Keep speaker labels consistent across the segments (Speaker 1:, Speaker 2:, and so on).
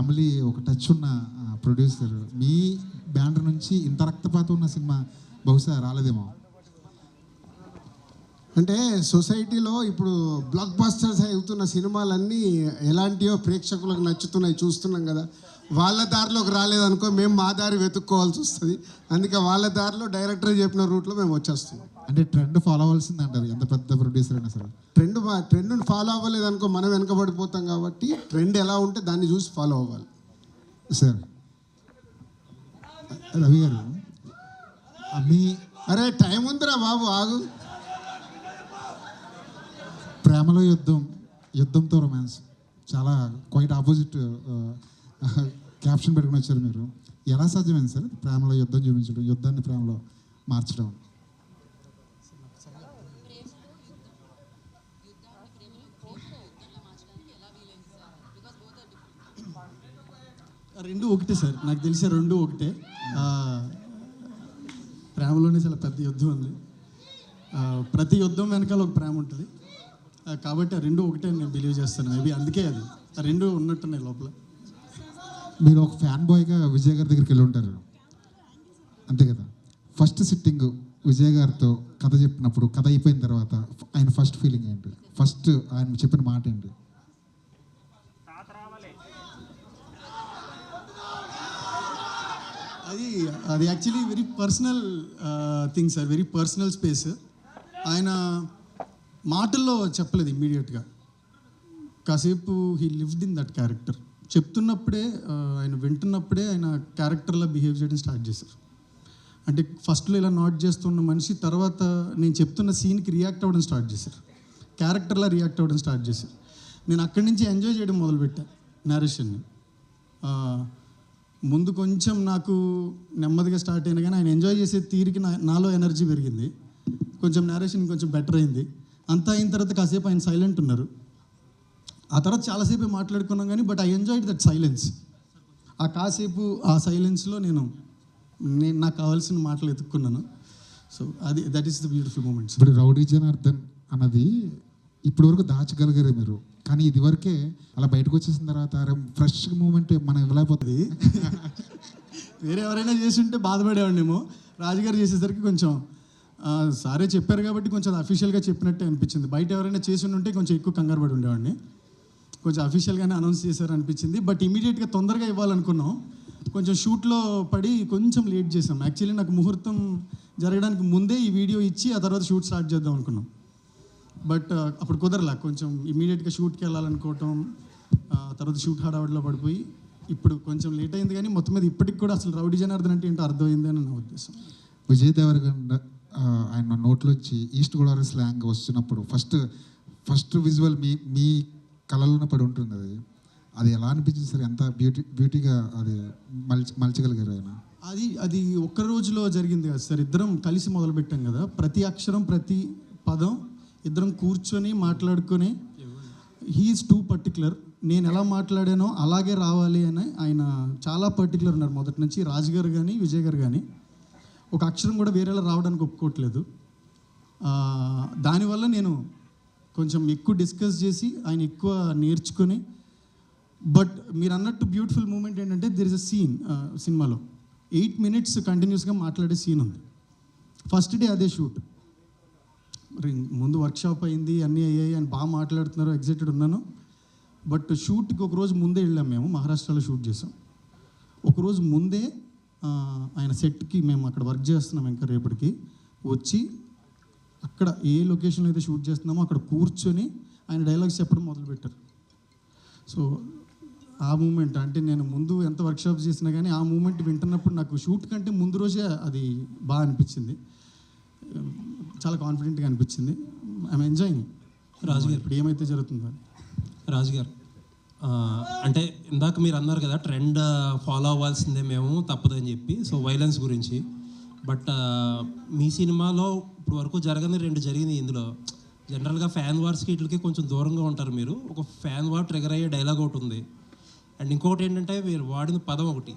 Speaker 1: Family ఒక touch ఉన్న producer మీ banner నుంచి ఇంత రక్తపాతం ఉన్న సినిమా బహుశా రాలేదేమో.
Speaker 2: అంటే సొసైటీలో ఇప్పుడు బ్లాక్ బాస్టర్స్ అవుతున్న సినిమాలన్నీ ఎలాంటివో ప్రేక్షకులకు నచ్చుతున్నాయి చూస్తున్నాం కదా. వాళ్ళ దారిలోకి రాలేదనుకో మేము మా దారి వెతుక్కోవాల్సి వస్తుంది. అందుకే వాళ్ళ దారిలో డైరెక్టర్ చెప్పిన రూట్లో మేము వచ్చేస్తున్నాం.
Speaker 1: అంటే ట్రెండ్ ఫాలో అవ్వాల్సింది అంటారు. ఎంత పెద్ద ప్రొడ్యూసర్ అయినా సరే.
Speaker 2: ట్రెండ్ ట్రెండ్ని ఫాలో అవ్వలేదనుకో మనం వెనకబడిపోతాం కాబట్టి ట్రెండ్ ఎలా ఉంటే దాన్ని చూసి ఫాలో అవ్వాలి.
Speaker 1: సార్ రవి గారు మీ
Speaker 2: అరే టైం ఉందిరా బాబు ఆగు.
Speaker 1: ప్రేమలో యుద్ధం యుద్ధంతో రొమాన్స్ చాలా క్వైట్ ఆపోజిట్ క్యాప్షన్ పెట్టుకుని వచ్చారు మీరు. ఎలా సాధ్యమైంది సార్ ప్రేమలో యుద్ధం చూపించడం యుద్ధాన్ని ప్రేమలో మార్చడం?
Speaker 3: రెండు ఒకటే సార్. నాకు తెలిసే రెండు ఒకటే. ప్రేమలోనే చాలా పెద్ద యుద్ధం ఉంది. ప్రతి యుద్ధం వెనకాల ఒక ప్రేమ ఉంటుంది. కాబట్టి ఆ రెండు ఒకటే నేను బిలీవ్ చేస్తాను. మేబీ అందుకే అది. ఆ రెండు ఉన్నట్టున్నాయి లోపల.
Speaker 1: మీరు ఒక ఫ్యాన్ బాయ్గా విజయ్ గారి దగ్గరికి వెళ్ళి ఉంటారు. అంతే కదా? ఫస్ట్ సిట్టింగ్ విజయ్ గారితో కథ చెప్పినప్పుడు కథ అయిపోయిన తర్వాత ఆయన ఫస్ట్ ఫీలింగ్ ఏంటి? ఫస్ట్ ఆయన చెప్పిన మాట ఏంటి?
Speaker 3: అది అది actually very personal thing sir very personal space ఆయన మాటల్లో చెప్పలేదు ఇమ్మీడియట్గా కాసేపు he lived in that character చెప్తున్నప్పుడే uh, ఆయన వింటున్నప్పుడే ఆయన క్యారెక్టర్లా బిహేవ్ చేయడం స్టార్ట్ చేశారు. అంటే ఫస్ట్లో ఇలా నాట్ చేస్తున్న మనిషి తర్వాత నేను చెప్తున్న సీన్కి రియాక్ట్ అవ్వడం స్టార్ట్ చేశారు. క్యారెక్టర్లా రియాక్ట్ అవ్వడం స్టార్ట్ చేశారు. నేను అక్కడి నుంచి ఎంజాయ్ చేయడం మొదలుపెట్టాను నరేషన్ని ముందు కొంచెం నాకు నెమ్మదిగా స్టార్ట్ అయినా కానీ ఆయన ఎంజాయ్ చేసే తీరికి నా నాలో ఎనర్జీ పెరిగింది. కొంచెం నేరేషన్ కొంచెం బెటర్ అయింది. అంతా అయిన తర్వాత కాసేపు ఆయన సైలెంట్ ఉన్నారు. ఆ తర్వాత చాలాసేపు మాట్లాడుకున్నాం కానీ but I enjoyed that silence ఆ కాసేపు ఆ సైలెన్స్లో నేను నేను నాకు కావాల్సిన మాటలు ఎత్తుక్కున్నాను. సో అది that is the beautiful moments
Speaker 1: ఇప్పుడు రౌడీ జనార్దన్ అన్నది ఇప్పటివరకు దాచగలిగారు మీరు. కానీ ఇది వరకే అలా బయటకు వచ్చేసిన తర్వాత ఫ్రెష్ మూమెంట్ మనం ఇవ్వలేకపోతుంది.
Speaker 3: వేరే ఎవరైనా చేస్తుంటే బాధపడేవాడినేమో. రాజుగారు చేసేసరికి కొంచెం సారే చెప్పారు కాబట్టి కొంచెం అఫీషియల్గా చెప్పినట్టే అనిపించింది. బయట ఎవరైనా చేసి ఉంటే కొంచెం ఎక్కువ కంగారు పడి ఉండేవాడిని. కొంచెం అఫీషియల్గానే అనౌన్స్ చేశారు అనిపించింది. బట్ ఇమీడియట్గా తొందరగా ఇవ్వాలనుకున్నాం. కొంచెం షూట్లో పడి కొంచెం లేట్ చేసాం యాక్చువల్లీ నాకు ముహూర్తం జరగడానికి ముందే ఈ వీడియో ఇచ్చి ఆ తర్వాత షూట్ స్టార్ట్ చేద్దాం అనుకున్నాం. బట్ అప్పుడు కుదరలా. కొంచెం ఇమీడియట్గా షూట్కి వెళ్ళాలనుకోవటం తర్వాత షూట్ హడావుడిలో పడిపోయి ఇప్పుడు కొంచెం లేట్ అయింది కానీ మొత్తం మీద ఇప్పటికి కూడా అసలు రౌడీ జనార్దన్ అంటే ఏంటో అర్థమైంది అని నా ఉద్దేశం.
Speaker 1: విజయ్ దేవరకొండ ఆ, ఆయన నోట్లో వచ్చి ఈస్ట్ గోదావరి స్లాంగ్ వస్తున్నప్పుడు ఫస్ట్ ఫస్ట్ విజువల్ మీ మీ కళలోనే పడి ఉంటుంది అది. అది ఎలా అనిపించింది సార్? ఎంత బ్యూటీ బ్యూటీగా అది మలిచి మలచగలిగారు ఆయన?
Speaker 3: అది అది ఒక్క రోజులో జరిగింది కదా సార్. ఇద్దరం కలిసి మొదలుపెట్టాం కదా. ప్రతి అక్షరం ప్రతి పదం ఇద్దరం కూర్చొని మాట్లాడుకొని హీఈస్ టూ పర్టికులర్ నేను ఎలా మాట్లాడానో అలాగే రావాలి అని ఆయన చాలా పర్టికులర్ ఉన్నారు. మొదటి నుంచి రాజు గారు కానీ విజయ్ గారు కానీ ఒక అక్షరం కూడా వేరేలా రావడానికి ఒప్పుకోవట్లేదు. దానివల్ల నేను కొంచెం ఎక్కువ డిస్కస్ చేసి ఆయన ఎక్కువ నేర్చుకొని బట్ మీరు అన్నట్టు బ్యూటిఫుల్ మూమెంట్ ఏంటంటే దిర్ ఇస్ అ సీన్ సినిమాలో. ఎయిట్ మినిట్స్ కంటిన్యూస్గా మాట్లాడే సీన్ ఉంది. ఫస్ట్ డే అదే షూట్ ముందు వర్క్షాప్ అయింది అన్నీ అయ్యాయి అని బాగా మాట్లాడుతున్నారు ఎగ్జైటెడ్ ఉన్నాను. బట్ షూట్కి ఒక రోజు ముందే వెళ్ళాం మేము మహారాష్ట్రలో షూట్ చేసాం. ఒకరోజు ముందే ఆయన సెట్కి మేము అక్కడ వర్క్ చేస్తున్నాం ఇంకా రేపటికి. వచ్చి అక్కడ ఏ లొకేషన్ అయితే షూట్ చేస్తున్నామో అక్కడ కూర్చొని ఆయన డైలాగ్స్ చెప్పడం మొదలుపెట్టారు. సో ఆ మూమెంట్ అంటే నేను ముందు ఎంత వర్క్షాప్ చేసినా కానీ ఆ మూమెంట్ వింటున్నప్పుడు నాకు షూట్ కంటే ముందు రోజే అది బాగా అనిపించింది. చాలా కాన్ఫిడెంట్గా అనిపించింది. ఐఎమ్ ఎంజాయింగ్ రాజు గారు. ఇప్పుడు ఏమైతే జరుగుతుందో.
Speaker 4: రాజు గారు ఆ, అంటే ఇందాక మీరు అన్నారు కదా ట్రెండ్ ఫాలో అవ్వాల్సిందే మేము తప్పదని చెప్పి. సో వైలెన్స్ గురించి. బట్ మీ సినిమాలో ఇప్పుడు వరకు జరగని రెండు జరిగింది ఇందులో. జనరల్గా ఫ్యాన్ వార్స్కి వీటికి కొంచెం దూరంగా ఉంటారు మీరు. ఒక ఫ్యాన్ వార్ ట్రిగర్ అయ్యే డైలాగ్ ఒకటి ఉంది. అండ్ ఇంకొకటి ఏంటంటే మీరు వాడిన పదం ఒకటి.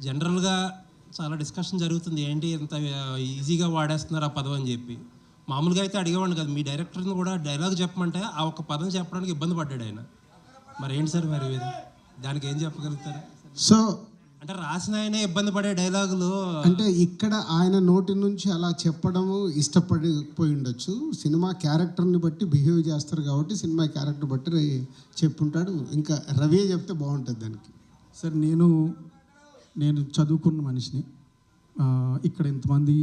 Speaker 4: జనరల్గా చాలా డిస్కషన్ జరుగుతుంది. ఏంటి ఇంత ఈజీగా వాడేస్తున్నారు ఆ పదం అని చెప్పి. మామూలుగా అయితే అడిగేవాడిని కదా. మీ డైరెక్టర్ని కూడా డైలాగ్ చెప్పమంటే ఆ ఒక్క పదం చెప్పడానికి ఇబ్బంది పడ్డాడు ఆయన. మరి ఏంటి సార్ మరి దానికి ఏం చెప్పగలుగుతారు?
Speaker 2: సో
Speaker 4: అంటే రాసిన ఆయనే ఇబ్బంది పడే డైలాగులు
Speaker 2: అంటే ఇక్కడ ఆయన నోటి నుంచి అలా చెప్పడము ఇష్టపడిపోయి ఉండొచ్చు. సినిమా క్యారెక్టర్ని బట్టి బిహేవ్ చేస్తారు కాబట్టి సినిమా క్యారెక్టర్ బట్టి చెప్పుంటాడు. ఇంకా రవి చెప్తే బాగుంటుంది దానికి.
Speaker 3: సార్ నేను నేను చదువుకున్న మనిషిని. ఇక్కడ ఇంతమంది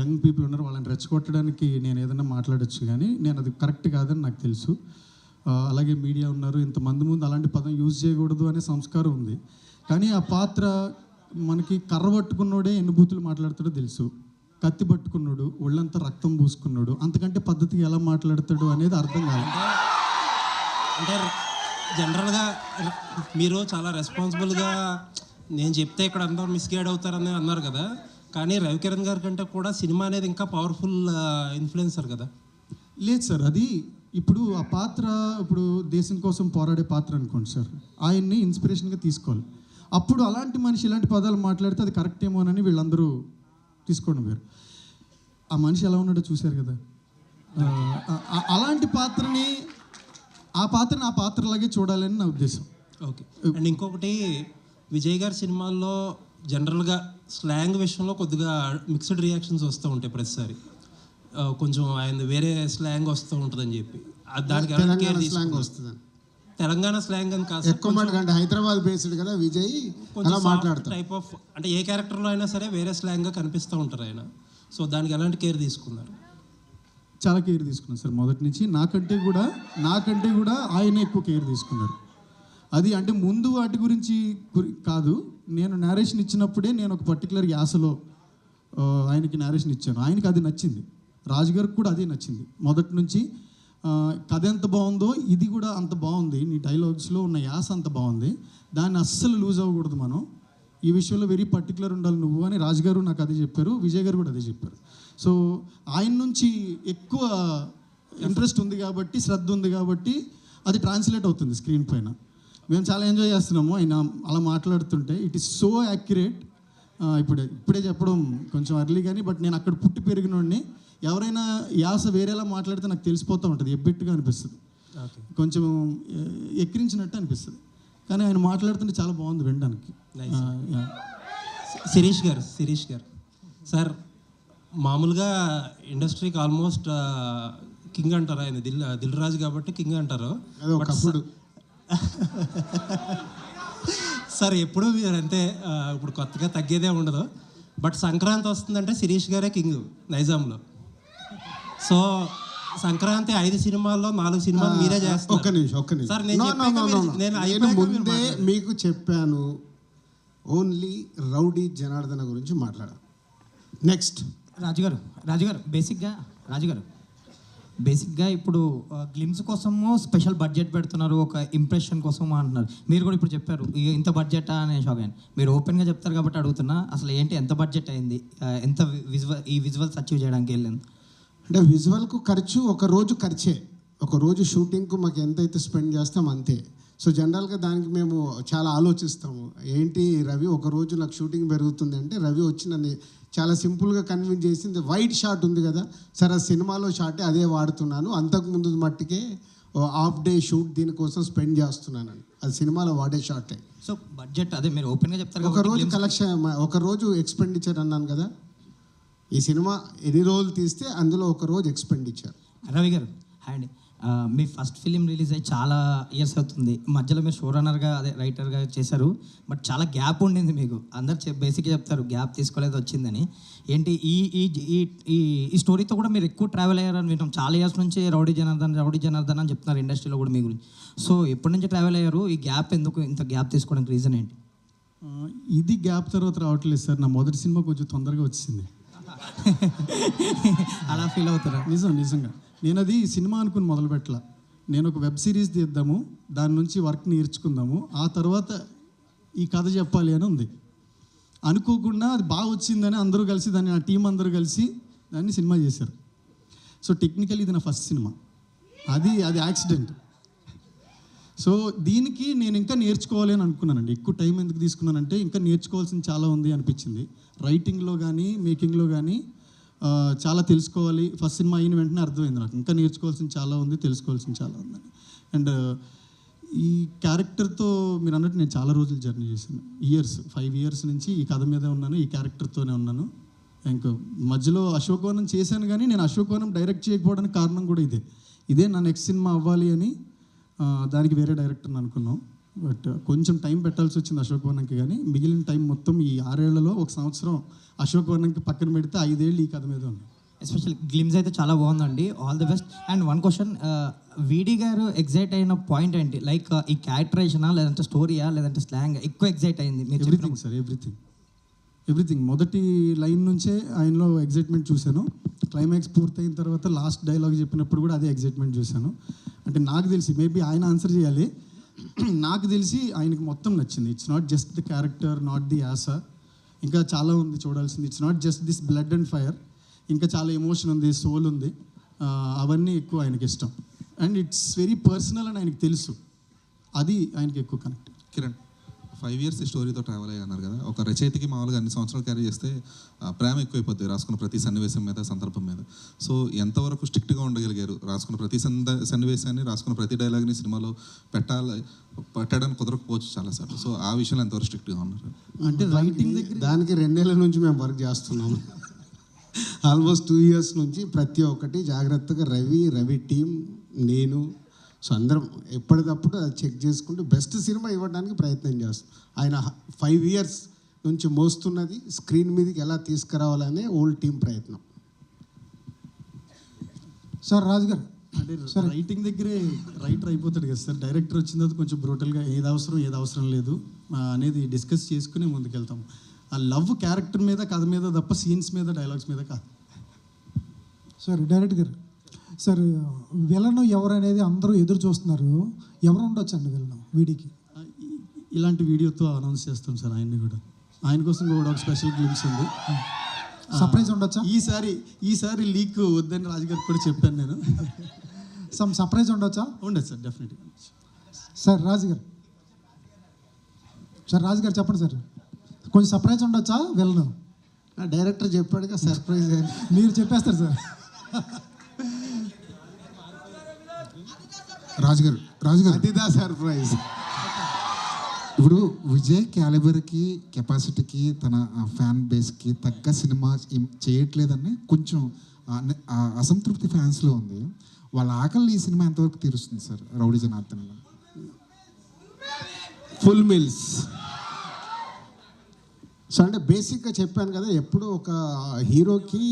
Speaker 3: యంగ్ పీపుల్ ఉన్నారు వాళ్ళని రెచ్చగొట్టడానికి నేను ఏదైనా మాట్లాడొచ్చు కానీ నేను అది కరెక్ట్ కాదని నాకు తెలుసు. అలాగే మీడియా ఉన్నారు ఇంతమంది ముందు అలాంటి పదం యూజ్ చేయకూడదు అనే సంస్కారం ఉంది. కానీ ఆ పాత్ర మనకి కర్ర పట్టుకున్నోడే ఎన్ని బూతులు మాట్లాడతాడో తెలుసు. కత్తి పట్టుకున్నాడు ఒళ్ళంతా రక్తం పూసుకున్నాడు అంతకంటే పద్ధతికి ఎలా మాట్లాడతాడు అనేది అర్థం కాదు.
Speaker 4: అంటే జనరల్గా మీరు చాలా రెస్పాన్సిబుల్గా నేను చెప్తే ఇక్కడ అందరూ మిస్గైడ్ అవుతారని అన్నారు కదా. కానీ రవికిరణ్ గారి కంటే కూడా సినిమా అనేది ఇంకా పవర్ఫుల్ ఇన్ఫ్లుయెన్సర్ కదా.
Speaker 3: లేదు సార్ అది ఇప్పుడు ఆ పాత్ర ఇప్పుడు దేశం కోసం పోరాడే పాత్ర అనుకోండి సార్. ఆయన్ని ఇన్స్పిరేషన్గా తీసుకోవాలి. అప్పుడు అలాంటి మనిషి ఇలాంటి పదాలు మాట్లాడితే అది కరెక్ట్ ఏమోనని వీళ్ళందరూ తీసుకోవడం వేరు. ఆ మనిషి ఎలా ఉన్నాడో చూశారు కదా. అలాంటి పాత్రని ఆ పాత్రని ఆ పాత్రలాగే చూడాలని నా ఉద్దేశం.
Speaker 4: ఓకే. అండ్ ఇంకొకటి విజయ్ గారి సినిమాల్లో జనరల్గా స్లాంగ్ విషయంలో కొద్దిగా మిక్స్డ్ రియాక్షన్స్ వస్తూ ఉంటాయి ప్రతిసారి. కొంచెం ఆయన వేరే స్లాంగ్ వస్తూ ఉంటుందని చెప్పి. దానికి తీసుకున్నారు?
Speaker 2: వస్తుంది
Speaker 4: తెలంగాణ స్లాంగ్ అని కాదు
Speaker 2: ఎక్కువ మాట కంటే హైదరాబాద్ బేస్డ్ కదా విజయ్ అలా మాట్లాడతారు
Speaker 4: టైప్ ఆఫ్ అంటే ఏ క్యారెక్టర్లో అయినా సరే వేరే స్లాంగ్గా కనిపిస్తూ ఉంటారు ఆయన. సో దానికి ఎలాంటి కేర్ తీసుకున్నారు?
Speaker 3: చాలా కేర్ తీసుకున్నాను సార్. మొదటి నుంచి నాకంటే కూడా నాకంటే కూడా ఆయన ఎక్కువ కేర్ తీసుకున్నారు. అది అంటే ముందు వాటి గురించి కాదు. నేను నేరేషన్ ఇచ్చినప్పుడే నేను ఒక పర్టికులర్ యాసలో ఆయనకి నేరేషన్ ఇచ్చాను. ఆయనకి అది నచ్చింది. రాజుగారికి కూడా అదే నచ్చింది. మొదటి నుంచి కథ ఎంత బాగుందో ఇది కూడా అంత బాగుంది. నీ డైలాగ్స్లో ఉన్న యాస అంత బాగుంది. దాన్ని అస్సలు లూజ్ అవ్వకూడదు మనం. ఈ విషయంలో వెరీ పర్టికులర్ ఉండాలి నువ్వు అని రాజుగారు నాకు అదే చెప్పారు. విజయ్ గారు కూడా అదే చెప్పారు. సో ఆయన నుంచి ఎక్కువ ఇంట్రెస్ట్ ఉంది కాబట్టి శ్రద్ధ ఉంది కాబట్టి అది ట్రాన్స్లేట్ అవుతుంది స్క్రీన్ పైన. మేము చాలా ఎంజాయ్ చేస్తున్నాము. ఆయన అలా మాట్లాడుతుంటే ఇట్ ఈస్ సో యాక్యురేట్ ఇప్పుడే ఇప్పుడే చెప్పడం కొంచెం అర్లీ కానీ బట్ నేను అక్కడ పుట్టి పెరిగినోడిని ఎవరైనా యాస వేరేలా మాట్లాడితే నాకు తెలిసిపోతూ ఉంటుంది. ఎబ్బెట్టుగా అనిపిస్తుంది. కొంచెం ఎక్కిరించినట్టు అనిపిస్తుంది. కానీ ఆయన మాట్లాడుతుంటే చాలా బాగుంది వినడానికి.
Speaker 4: శిరీష్ గారు శిరీష్ గారు. సార్ మామూలుగా ఇండస్ట్రీకి ఆల్మోస్ట్ కింగ్ అంటారు ఆయన? దిల్ దిల్ రాజు కాబట్టి కింగ్ అంటారు. సార్ ఎప్పుడు మీరు అంటే ఆ, ఇప్పుడు కొత్తగా తగ్గేదే ఉండదు. బట్ సంక్రాంతి వస్తుందంటే శిరీష్ గారే కింగ్ నైజాంలో. సో సంక్రాంతి ఐదు సినిమాల్లో నాలుగు సినిమాలు మీరే
Speaker 2: ఒక్క
Speaker 4: చేస్తారు
Speaker 2: నిమిషం ఒక్క నిమిషం.
Speaker 4: సార్, నేను
Speaker 2: ముందే. మీకు చెప్పాను. ఓన్లీ రౌడీ జనార్దన గురించి మాట్లాడాలి. నెక్స్ట్.
Speaker 5: రాజుగారు రాజుగారు బేసిక్గా రాజుగారు బేసిక్గా ఇప్పుడు గ్లిమ్స్ కోసము స్పెషల్ బడ్జెట్ పెడుతున్నారు ఒక ఇంప్రెషన్ కోసం అంటున్నారు. మీరు కూడా ఇప్పుడు చెప్పారు ఇంత బడ్జెట్? అనే షాక్. అయ్యాను మీరు ఓపెన్గా చెప్తారు కాబట్టి అడుగుతున్నా అసలు ఏంటి ఎంత బడ్జెట్ అయింది? ఎంత విజువల్ ఈ విజువల్స్ అచీవ్ చేయడానికి వెళ్ళింది?
Speaker 2: అంటే విజువల్కు ఖర్చు ఒక రోజు ఖర్చే. ఒక రోజు షూటింగ్కు మాకు ఎంతైతే స్పెండ్ చేస్తాం అంతే. సో జనరల్గా దానికి మేము చాలా ఆలోచిస్తాము. ఏంటి రవి ఒక రోజు నాకు షూటింగ్ పెరుగుతుంది అంటే రవి వచ్చి నన్ను చాలా సింపుల్గా కన్విన్స్ చేసింది. వైట్ షాట్ ఉంది కదా సరే ఆ సినిమాలో షాటే అదే వాడుతున్నాను. అంతకుముందు మట్టికే హాఫ్ డే షూట్ దీనికోసం స్పెండ్ చేస్తున్నాను. అది సినిమాలో వాడే షాటే.
Speaker 5: సో బడ్జెట్ అదే మీరు ఓపెన్గా చెప్తారు
Speaker 2: ఒక రోజు కలెక్షన్ ఒక రోజు ఎక్స్పెండిచర్ అన్నాను కదా. ఈ సినిమా ఎన్ని రోజులు తీస్తే అందులో ఒక రోజు ఎక్స్పెండిచర్.
Speaker 5: రవి గారు హాయ్ అండి. మీ ఫస్ట్ ఫిలిం రిలీజ్ అయ్యి చాలా ఇయర్స్ అవుతుంది. మధ్యలో మీరు షో రన్నర్గా అదే రైటర్గా చేశారు. బట్ చాలా గ్యాప్ ఉండింది మీకు. అందరు బేసిక్గా చెప్తారు గ్యాప్ తీసుకోలేదు వచ్చిందని. ఏంటి ఈ ఈ ఈ ఈ స్టోరీతో కూడా మీరు ఎక్కువ ట్రావెల్ అయ్యారని వింటాం చాలా ఇయర్స్ నుంచి రౌడీ జనార్దన్ రౌడీ జనార్దన్ అని చెప్తున్నారు ఇండస్ట్రీలో కూడా మీ గురించి. సో ఎప్పటి నుంచి ట్రావెల్ అయ్యారు? ఈ గ్యాప్ ఎందుకు ఇంత గ్యాప్ తీసుకోవడానికి రీజన్ ఏంటి?
Speaker 3: ఇది గ్యాప్ తర్వాత రావట్లేదు సార్. నా మొదటి సినిమా కొంచెం తొందరగా వచ్చింది.
Speaker 5: అలా ఫీల్ అవుతారా?
Speaker 3: నిజం నిజంగా. నేను అది సినిమా అనుకుని మొదలుపెట్టలా. నేను ఒక వెబ్ సిరీస్ తీద్దాము దాని నుంచి వర్క్ నేర్చుకుందాము ఆ తర్వాత ఈ కథ చెప్పాలి అని ఉంది. అనుకోకుండా అది బాగా వచ్చిందని అందరూ కలిసి దాన్ని నా టీం అందరూ కలిసి దాన్ని సినిమా చేశారు. సో టెక్నికల్ ఇది నా ఫస్ట్ సినిమా. అది అది యాక్సిడెంట్. సో దీనికి నేను ఇంకా నేర్చుకోవాలి అని అనుకున్నానండి. ఎక్కువ టైం ఎందుకు తీసుకున్నానంటే ఇంకా నేర్చుకోవాల్సింది చాలా ఉంది అనిపించింది. రైటింగ్లో కానీ మేకింగ్లో కానీ చాలా తెలుసుకోవాలి. ఫస్ట్ సినిమా అయిన వెంటనే అర్థమైంది నాకు. ఇంకా నేర్చుకోవాల్సింది చాలా ఉంది తెలుసుకోవాల్సింది చాలా ఉందని అండ్ ఈ క్యారెక్టర్తో మీరు అన్నట్టు నేను చాలా రోజులు జర్నీ చేశాను. ఇయర్స్ ఫైవ్ ఇయర్స్ నుంచి ఈ కథ మీదే ఉన్నాను ఈ క్యారెక్టర్తోనే ఉన్నాను. ఇంకా మధ్యలో అశోకవనం చేశాను కానీ నేను అశోకవనం డైరెక్ట్ చేయకపోవడానికి కారణం కూడా ఇదే. ఇదే నా నెక్స్ట్ సినిమా అవ్వాలి అని దానికి వేరే డైరెక్టర్ని అనుకున్నాం. బట్ కొంచెం టైం పెట్టాల్సి వచ్చింది అశోకవనంకి కానీ మిగిలిన టైం మొత్తం ఈ ఆరేళ్ళలో ఒక సంవత్సరం అశోకవనంకి పక్కన పెడితే ఐదేళ్ళు ఈ కథ మీద ఉంది.
Speaker 5: ఎస్పెషల్ గ్లిమ్స్ అయితే చాలా బాగుందండి. All the best and one question వీడి గారు ఎగ్జైట్ అయిన పాయింట్ ఏంటి? లైక్ ఈ క్యారెక్టరేషనా లేదంటే స్టోరీయా లేదంటే స్లాంగ్ ఎక్కువ ఎగ్జైట్ అయింది
Speaker 3: ఎవ్రీథింగ్ సార్ ఎవ్రీథింగ్ ఎవ్రీథింగ్ మొదటి లైన్ నుంచే ఆయనలో ఎగ్జైట్మెంట్ చూశాను. క్లైమాక్స్ పూర్తయిన తర్వాత లాస్ట్ డైలాగ్ చెప్పినప్పుడు కూడా అదే ఎగ్జైట్మెంట్ చూశాను. అంటే నాకు తెలిసి మేబీ ఆయన ఆన్సర్ చేయాలి. నాకు తెలిసి ఆయనకి మొత్తం నచ్చింది. It's not just the character not the యాస ఇంకా చాలా ఉంది చూడాల్సింది. It's not just this blood and fire ఇంకా చాలా ఎమోషన్ ఉంది సోల్ ఉంది. అవన్నీ ఎక్కువ ఆయనకి ఇష్టం. అండ్ ఇట్స్ వెరీ పర్సనల్ అని ఆయనకి తెలుసు. అది ఆయనకి ఎక్కువ కనెక్ట్
Speaker 6: కిరణ్ ఫైవ్ ఇయర్స్ ఈ స్టోరీతో ట్రావెల్ అయ్యి అన్నారు కదా. ఒక రచయితకి మామూలుగా అన్ని సంవత్సరాలు క్యారీ చేస్తే ఆ, ప్రేమ ఎక్కువైపోద్ది రాసుకున్న ప్రతి సన్నివేశం మీద సందర్భం మీద. సో ఎంతవరకు స్ట్రిక్ట్గా ఉండగలిగారు? రాసుకున్న ప్రతి సంద సన్నివేశాన్ని రాసుకున్న ప్రతి డైలాగ్ని సినిమాలో పెట్టాలి పెట్టడానికి కుదరకపోవచ్చు చాలాసార్లు. సో ఆ విషయంలో ఎంతవరకు స్ట్రిక్ట్గా ఉన్నారు?
Speaker 3: అంటే రైటింగ్ దగ్గర
Speaker 2: దానికి రెండేళ్ళ నుంచి మేము వర్క్ చేస్తున్నాము ఆల్మోస్ట్ టూ ఇయర్స్ నుంచి ప్రతి ఒక్కటి జాగ్రత్తగా రవి రవి టీం నేను సో అందరం ఎప్పటికప్పుడు అది చెక్ చేసుకుంటూ బెస్ట్ సినిమా ఇవ్వడానికి ప్రయత్నం చేస్తాం. ఆయన ఫైవ్ ఇయర్స్ నుంచి మోస్తున్నది స్క్రీన్ మీదకి ఎలా తీసుకురావాలనే ఓల్డ్ టీం ప్రయత్నం.
Speaker 7: సార్ రాజు గారు.
Speaker 3: అంటే రైటింగ్ దగ్గరే రైటర్ అయిపోతాడు కదా సార్. డైరెక్టర్ వచ్చిన తర్వాత కొంచెం బ్రూటల్గా ఏది అవసరం ఏది అవసరం లేదు. అనేది డిస్కస్ చేసుకుని ముందుకెళ్తాం. ఆ లవ్ క్యారెక్టర్ మీద కథ మీద తప్ప సీన్స్ మీద డైలాగ్స్ మీద కాదు.
Speaker 7: సార్ డైరెక్ట్ గారు. సార్ విలను ఎవరు అనేది అందరూ ఎదురు చూస్తున్నారు. ఎవరు ఉండొచ్చు అండి విలను వీడికి?
Speaker 3: ఇలాంటి వీడియోతో అనౌన్స్ చేస్తాం సార్ ఆయన్ని కూడా. ఆయన కోసం కూడా ఒక స్పెషల్ గ్లిమ్స్ ఉంది.
Speaker 7: సర్ప్రైజ్ ఉండొచ్చా?
Speaker 3: ఈసారి ఈసారి లీక్ వద్దని రాజుగారికి కూడా చెప్పాను నేను.
Speaker 7: సమ్ సర్ప్రైజ్ ఉండొచ్చా?
Speaker 3: ఉండదు సార్ డెఫినెట్గా
Speaker 7: సార్ రాజు గారు. సార్ రాజు గారు చెప్పండి సార్. కొంచెం సర్ప్రైజ్ ఉండొచ్చా విలను?
Speaker 2: నా డైరెక్టర్ చెప్పాడుగా సర్ప్రైజ్
Speaker 7: మీరు చెప్పేస్తారు సార్.
Speaker 1: రాజుగారు రాజుగారు.
Speaker 2: అదిదా సర్ప్రైజ్
Speaker 1: ఇప్పుడు విజయ్ క్యాలిబర్కి కెపాసిటీకి తన ఫ్యాన్ బేస్కి తగ్గ సినిమా చేయట్లేదని కొంచెం అసంతృప్తి ఫ్యాన్స్లో ఉంది. వాళ్ళ ఆకలిని ఈ సినిమా ఎంతవరకు తీరుస్తుంది sir rowdy Janardhan
Speaker 2: full meals so అంటే బేసిక్గా చెప్పాను కదా ఎప్పుడు ఒక హీరోకి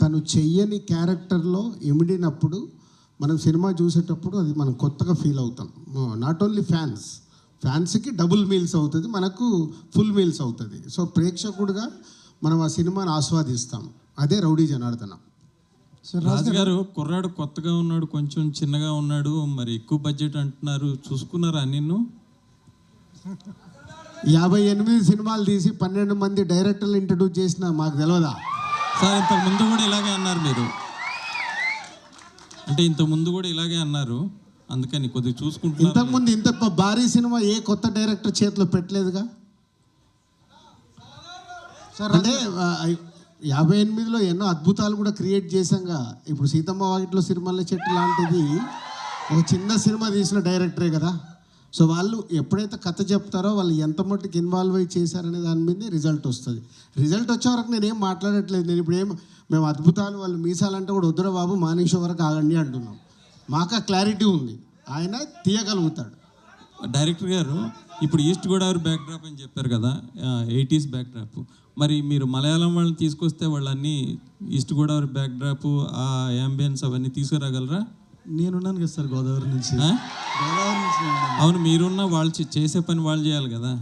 Speaker 2: తను చెయ్యని క్యారెక్టర్లో ఇమిడినప్పుడు మనం సినిమా చూసేటప్పుడు అది మనం కొత్తగా ఫీల్ అవుతాం. నాట్ ఓన్లీ ఫ్యాన్స్ ఫ్యాన్స్కి డబుల్ మీల్స్ అవుతుంది మనకు ఫుల్ మీల్స్ అవుతుంది. సో ప్రేక్షకుడుగా మనం ఆ సినిమాని ఆస్వాదిస్తాం. అదే రౌడీ జనార్దన.
Speaker 7: రాజు
Speaker 8: గారు కుర్రాడు కొత్తగా ఉన్నాడు కొంచెం చిన్నగా ఉన్నాడు మరి ఎక్కువ బడ్జెట్ అంటున్నారు చూసుకున్నారా నిన్ను?
Speaker 2: యాభై ఎనిమిది సినిమాలు తీసి పన్నెండు మంది డైరెక్టర్లు ఇంట్రడ్యూస్ చేసిన మాకు తెలియదా
Speaker 8: సార్ ఇంతకు ముందు కూడా ఇలాగే అన్నారు మీరు. అంటే ఇంతకు ముందు కూడా ఇలాగే అన్నారు. అందుకని కొద్దిగా చూసుకుంటున్నారు.
Speaker 2: ఇంతకుముందు ఇంత భారీ సినిమా ఏ కొత్త డైరెక్టర్ చేతిలో పెట్టలేదుగా?
Speaker 7: సార్
Speaker 2: అంటే యాభై ఎనిమిదిలో ఎన్నో అద్భుతాలు కూడా క్రియేట్ చేశాంగా. ఇప్పుడు సీతమ్మ వాకిట్లో సిరిమల్ల చెట్టు లాంటిది ఒక చిన్న సినిమా తీసిన డైరెక్టరే కదా. సో వాళ్ళు ఎప్పుడైతే కథ చెప్తారో వాళ్ళు ఎంత మట్టుకు ఇన్వాల్వ్ అయ్యి చేశారనే దాని మీదే రిజల్ట్ వస్తుంది. రిజల్ట్ వచ్చే వరకు నేను ఏం మాట్లాడట్లేదు. నేను ఇప్పుడు ఏం మేము అద్భుతాలు వాళ్ళు మీసాలంటే కూడా వద్దురా బాబు మానేష వరకు ఆగండి అంటున్నాం. మాకు ఆ క్లారిటీ ఉంది. ఆయన తీయగలుగుతాడు.
Speaker 8: డైరెక్టర్ గారు ఇప్పుడు ఈస్ట్ గోదావరి బ్యాక్ డ్రాప్ అని చెప్పారు కదా ఎయిటీస్ బ్యాక్ డ్రాప్ మరి మీరు మలయాళం వాళ్ళని తీసుకొస్తే వాళ్ళన్నీ ఈస్ట్ గోదావరి బ్యాక్ డ్రాప్ ఆ యాంబియన్స్ అవన్నీ తీసుకురాగలరా?
Speaker 3: నేనున్నాను కదా సార్ గోదావరి నుంచి? గోదావరి నుంచి.
Speaker 8: అవును మీరున్న వాళ్ళు చేసే పని వాళ్ళు చేయాలి కదా.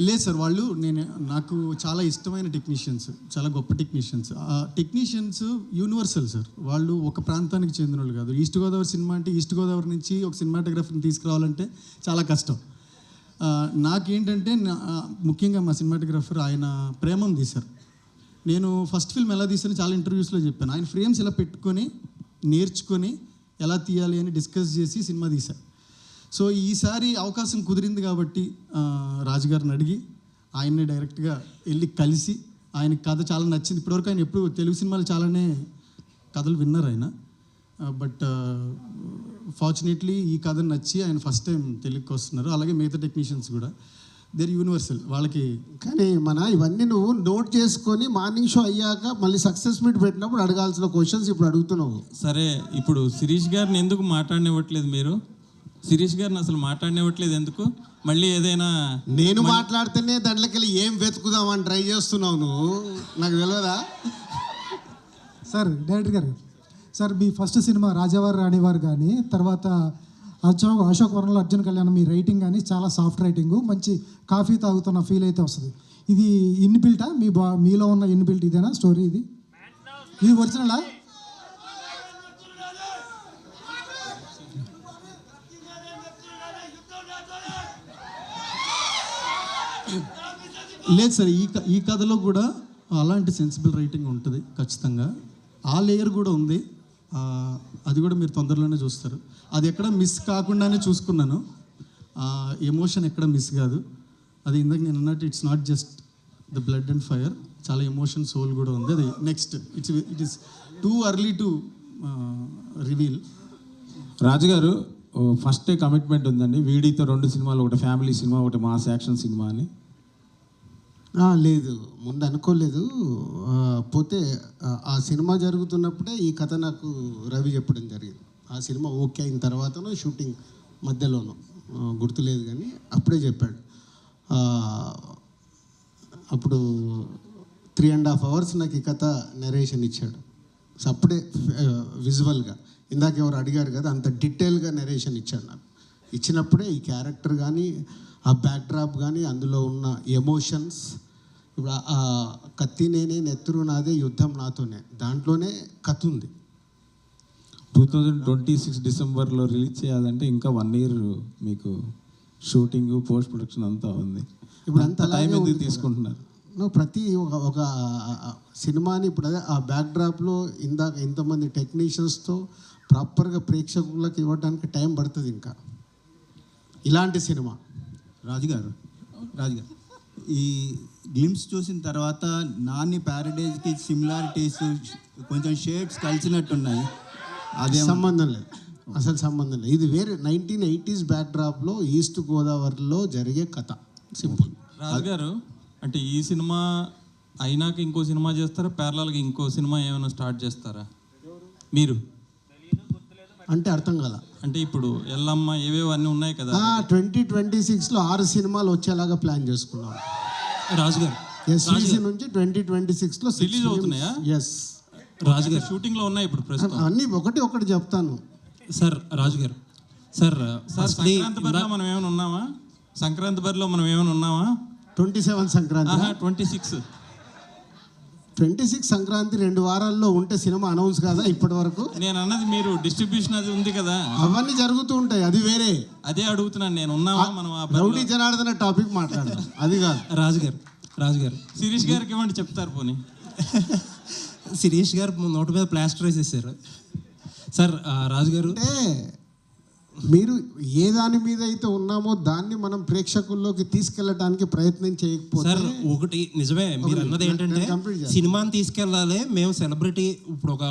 Speaker 3: లేదు సార్ వాళ్ళు నేను నాకు చాలా ఇష్టమైన టెక్నీషియన్స్ చాలా గొప్ప టెక్నీషియన్స్ ఆ టెక్నీషియన్స్ యూనివర్సల్ సార్. వాళ్ళు ఒక ప్రాంతానికి చెందిన వాళ్ళు కాదు. ఈస్ట్ గోదావరి సినిమా అంటే ఈస్ట్ గోదావరి నుంచి ఒక సినిమాటోగ్రఫర్ని తీసుకురావాలంటే చాలా కష్టం. నాకేంటంటే నా- ముఖ్యంగా మా సినిమాటోగ్రఫర్ ఆయన ప్రేమం తీశారు నేను ఫస్ట్ ఫిల్మ్ ఎలా తీసానో చాలా ఇంటర్వ్యూస్లో చెప్పాను. ఆయన ఫ్రేమ్స్ ఇలా పెట్టుకొని నేర్చుకొని ఎలా తీయాలి అని డిస్కస్ చేసి సినిమా తీశాను సో ఈసారి అవకాశం కుదిరింది కాబట్టి ఆ, రాజుగారిని అడిగి ఆయన్ని డైరెక్ట్గా వెళ్ళి కలిసి ఆయన కథ చాలా నచ్చింది. ఇప్పటివరకు ఆయన ఎప్పుడు తెలుగు సినిమాలు చాలానే కథలు విన్నారు ఆయన. బట్ ఫార్చునేట్లీ ఈ కథ నచ్చి ఆయన ఫస్ట్ టైం తెలుగుకి వస్తున్నారు. అలాగే మిగతా టెక్నీషియన్స్ కూడా. దేర్ యూనివర్సల్ వాళ్ళకి
Speaker 2: కానీ మన ఇవన్నీ నువ్వు నోట్ చేసుకొని మార్నింగ్ షో అయ్యాక మళ్ళీ సక్సెస్ మీట్ పెట్టినప్పుడు అడగాల్సిన క్వశ్చన్స్ ఇప్పుడు అడుగుతున్నావు.
Speaker 8: సరే ఇప్పుడు శిరీష్ గారిని ఎందుకు మాట్లాడనివ్వట్లేదు మీరు? శిరీష్ గారిని అసలు మాట్లాడనివ్వట్లేదు ఎందుకు? మళ్ళీ ఏదైనా
Speaker 2: నేను మాట్లాడితేనే దాంట్లోకి వెళ్ళి ఏం వెతుకుదామని ట్రై చేస్తున్నావు నువ్వు? నాకు తెలియదా
Speaker 7: సార్ డైరెక్టర్ గారు సార్ మీ ఫస్ట్ సినిమా రాజావారు రాణివారు కానీ తర్వాత అశోక్ అశోక్ వరంలో అర్జున్ కళ్యాణ్ మీ రైటింగ్ కానీ చాలా సాఫ్ట్ రైటింగ్ మంచి కాఫీ తాగుతున్న ఫీల్ అయితే వస్తుంది. ఇది ఇన్బిల్టా? మీ బా మీలో ఉన్న ఇన్బిల్ట్ ఇదేనా స్టోరీ ఇది? ఇది ఒరిజినలా?
Speaker 3: లేదు సార్ ఈ ఈ కథలో కూడా అలాంటి సెన్సిబుల్ రైటింగ్ ఉంటుంది ఖచ్చితంగా. ఆ లేయర్ కూడా ఉంది. అది కూడా మీరు తొందరలోనే చూస్తారు. అది ఎక్కడ మిస్ కాకుండానే చూసుకున్నాను. ఎమోషన్ ఎక్కడ మిస్ కాదు. అది ఇందాక నేను అన్నట్టు it's not just the blood and fire చాలా ఎమోషన్ సోల్ కూడా ఉంది. అది next it's it is too early to reveal
Speaker 9: రాజుగారు ఫస్ట్ కమిట్మెంట్ ఉందండి. వీడితో రెండు సినిమాలు ఒకటి ఫ్యామిలీ సినిమా ఒకటి మాస్ యాక్షన్ సినిమా అని.
Speaker 2: లేదు. ముందు అనుకోలేదు. పోతే ఆ, సినిమా జరుగుతున్నప్పుడే ఈ కథ నాకు రవి చెప్పడం జరిగింది. ఆ సినిమా ఓకే అయిన తర్వాతనో షూటింగ్ మధ్యలోనో గుర్తులేదు కానీ అప్పుడే చెప్పాడు. అప్పుడు త్రీ అండ్ హాఫ్ అవర్స్ నాకు ఈ కథ నెరేషన్ ఇచ్చాడు. సో అప్పుడే విజువల్గా ఇందాక ఎవరు అడిగారు కదా అంత డీటెయిల్గా నెరేషన్ ఇచ్చాడు నాకు. ఇచ్చినప్పుడే ఈ క్యారెక్టర్ కానీ ఆ బ్యాక్డ్రాప్ కానీ అందులో ఉన్న ఎమోషన్స్ ఇప్పుడు కత్తి నేనే నెత్తురు నాదే యుద్ధం నాతోనే. దాంట్లోనే కథ ఉంది
Speaker 9: టూ థౌజండ్ ట్వంటీ సిక్స్ డిసెంబర్లో రిలీజ్ చేయాలంటే ఇంకా వన్ ఇయర్ మీకు షూటింగ్ పోస్ట్ ప్రొడక్షన్ అంతా ఉంది.
Speaker 2: ఇప్పుడు అంత
Speaker 9: టైం ఎందుకు తీసుకుంటున్నారు?
Speaker 2: నువ్వు ప్రతి ఒక ఒక సినిమాని ఇప్పుడు అదే ఆ బ్యాక్డ్రాప్లో ఇందాక ఇంతమంది టెక్నీషియన్స్తో ప్రాపర్గా ప్రేక్షకులకు ఇవ్వడానికి టైం పడుతుంది ఇంకా. ఇలాంటి సినిమా.
Speaker 10: రాజుగారు రాజుగారు ఈ గ్లిమ్స్ చూసిన తర్వాత నాని ప్యారడైజ్కి సిమిలారిటీస్ కొంచెం షేడ్స్ కలిసినట్టున్నాయి. అదే
Speaker 2: సంబంధం లేదు. అసలు సంబంధం లేదు. ఇది వేరే నైన్టీన్ ఎయిటీస్ బ్యాక్డ్రాప్లో ఈస్ట్ గోదావరిలో జరిగే కథ. సింపుల్
Speaker 8: రాజుగారు అంటే ఈ సినిమా అయినాక ఇంకో సినిమా చేస్తారా? ప్యారలాల్గా ఇంకో సినిమా ఏమైనా స్టార్ట్ చేస్తారా? మీరు?
Speaker 2: అంటే అర్థం కదా
Speaker 8: అంటే ఇప్పుడు ఎల్లమ్మ ఏవేవో అన్నీ ఉన్నాయి కదా.
Speaker 2: ట్వంటీ ట్వంటీ సిక్స్లో ఆరు సినిమాలు వచ్చేలాగా ప్లాన్ చేసుకున్నాం.
Speaker 4: రాజుగారు.
Speaker 2: ఎస్విసి నుంచి ట్వంటీ ట్వంటీ సిక్స్లో
Speaker 8: Release అవుతున్నాయా?
Speaker 2: ఎస్
Speaker 4: రాజుగారు.
Speaker 8: షూటింగ్లో ఉన్నాయి ఇప్పుడు ప్రస్తుతం.
Speaker 2: అన్నీ ఒకటి ఒకటి చెప్తాను.
Speaker 4: సార్ రాజుగారు. సార్
Speaker 8: సార్
Speaker 4: ఫస్ట్లీ
Speaker 8: సంక్రాంతి బరిలో మనం ఏమైనా ఉన్నామా? సంక్రాంతి బరిలో మనం ఏమైనా ఉన్నామా?
Speaker 2: Twenty seven Sankranti
Speaker 8: twenty six
Speaker 2: twenty six Sankranti రెండు వారాల్లో ఉంటే సినిమా అనౌన్స్ కాదా ఇప్పటి వరకు
Speaker 8: నేను అన్నది మీరు డిస్ట్రిబ్యూషన్ అది ఉంది కదా.
Speaker 2: అవన్నీ జరుగుతూ ఉంటాయి అది వేరే.
Speaker 8: అదే అడుగుతున్నాను నేను ఉన్నామా మనం ఆ?
Speaker 2: రౌడీ జనార్దన టాపిక్ మాట్లాడదాం అది కాదు.
Speaker 4: రాజుగారు రాజుగారు.
Speaker 8: శిరీష్ గారికి ఇవ్వండి చెప్తారు పోనీ.
Speaker 4: శిరీష్ గారు నోటి మీద ప్లాస్టర్ వేసేసారు. సార్ రాజుగారు
Speaker 2: అంటే మీరు ఏ దాని మీద అయితే ఉన్నామో దాన్ని మనం ప్రేక్షకుల్లోకి తీసుకెళ్ళడానికి ప్రయత్నం చేయకపోతే
Speaker 4: సార్ ఒకటి నిజమే మీరు అన్నది ఏంటంటే. సినిమాని తీసుకెళ్ళాలి మేము సెలబ్రిటీ ఇప్పుడు ఒక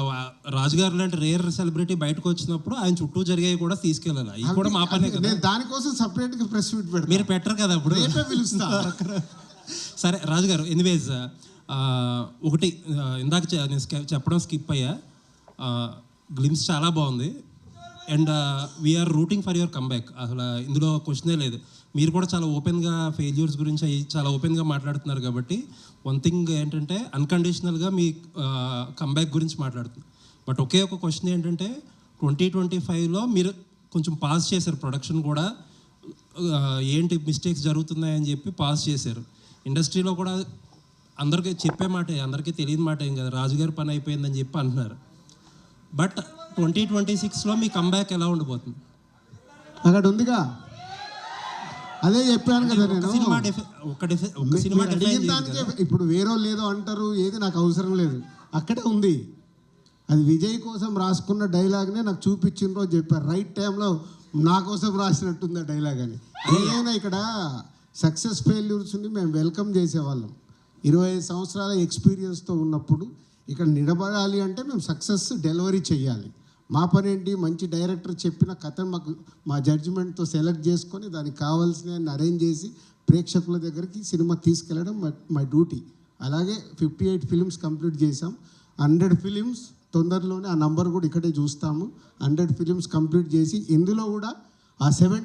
Speaker 4: రాజుగారు లాంటి రేర్ సెలబ్రిటీ బయటకు వచ్చినప్పుడు ఆయన చుట్టూ జరిగేవి కూడా తీసుకెళ్ళాలి. ఇది కూడా మా పనే కదా.
Speaker 2: నేను దానికోసం సపరేట్గా ప్రెస్ మీట్ పెడతాను
Speaker 4: మీరు పెట్టరు కదా అప్పుడు?
Speaker 2: రేపే పిలుస్తా.
Speaker 4: సరే రాజుగారు ఎనీవేస్ ఒకటి ఇందాక నేను చెప్పడం స్కిప్ అయ్యా. గ్లిమ్స్ చాలా బాగుంది. And we're rooting for your comeback అసలు ఇందులో క్వశ్చనే లేదు. మీరు కూడా చాలా ఓపెన్గా ఫెయిల్యూర్స్ గురించి చాలా ఓపెన్గా మాట్లాడుతున్నారు కాబట్టి వన్ థింగ్ ఏంటంటే అన్కండిషనల్గా మీ uh, కంబ్యాక్ గురించి మాట్లాడుతున్నారు బట్ ఒకే ఒక క్వశ్చన్ ఏంటంటే ట్వంటీ ట్వంటీ ఫైవ్లో మీరు కొంచెం పాస్ చేశారు. ప్రొడక్షన్ కూడా uh, ఏంటి మిస్టేక్స్ జరుగుతున్నాయని చెప్పి పాస్ చేశారు. ఇండస్ట్రీలో కూడా అందరికీ చెప్పే మాటే అందరికీ తెలియని మాట ఏం కదా రాజుగారి పని అయిపోయిందని చెప్పి అంటున్నారు. బట్ ట్వంటీ ట్వంటీ సిక్స్లో మీ కంబ్యాక్ ఎలా ఉండిపోతుంది?
Speaker 2: అక్కడ ఉందిగా అదే చెప్పాను కదా నేను.
Speaker 4: సినిమా ఒక సినిమా.
Speaker 2: ఇప్పుడు వేరో లేదో అంటారు ఏది నాకు అవసరం లేదు. అక్కడే ఉంది. అది విజయ్ కోసం రాసుకున్న డైలాగ్నే నాకు చూపించిండ్రో చెప్పారు. రైట్ టైంలో నా కోసం రాసినట్టుంది ఆ డైలాగ్ అని. ఏదైనా ఇక్కడ సక్సెస్ ఫెయిల్యూర్స్ని మేము వెల్కమ్ చేసేవాళ్ళం. ఇరవై ఐదు సంవత్సరాల ఎక్స్పీరియన్స్తో ఉన్నప్పుడు ఇక్కడ నిలబడాలి అంటే మేము సక్సెస్ డెలివరీ చేయాలి మా పని ఏంటి మంచి డైరెక్టర్ చెప్పిన కథను మాకు మా జడ్జిమెంట్తో సెలెక్ట్ చేసుకొని దానికి కావాల్సిన అరేంజ్ చేసి ప్రేక్షకుల దగ్గరికి సినిమా తీసుకెళ్ళడం మా మై డ్యూటీ. అలాగే ఫిఫ్టీ ఎయిట్ ఫిలిమ్స్ కంప్లీట్ చేసాం హండ్రెడ్ ఫిలిమ్స్ తొందరలోనే ఆ నంబర్ కూడా ఇక్కడే చూస్తాము. హండ్రెడ్ ఫిలిమ్స్ కంప్లీట్ చేసి ఇందులో కూడా ఆ సెవెంటీ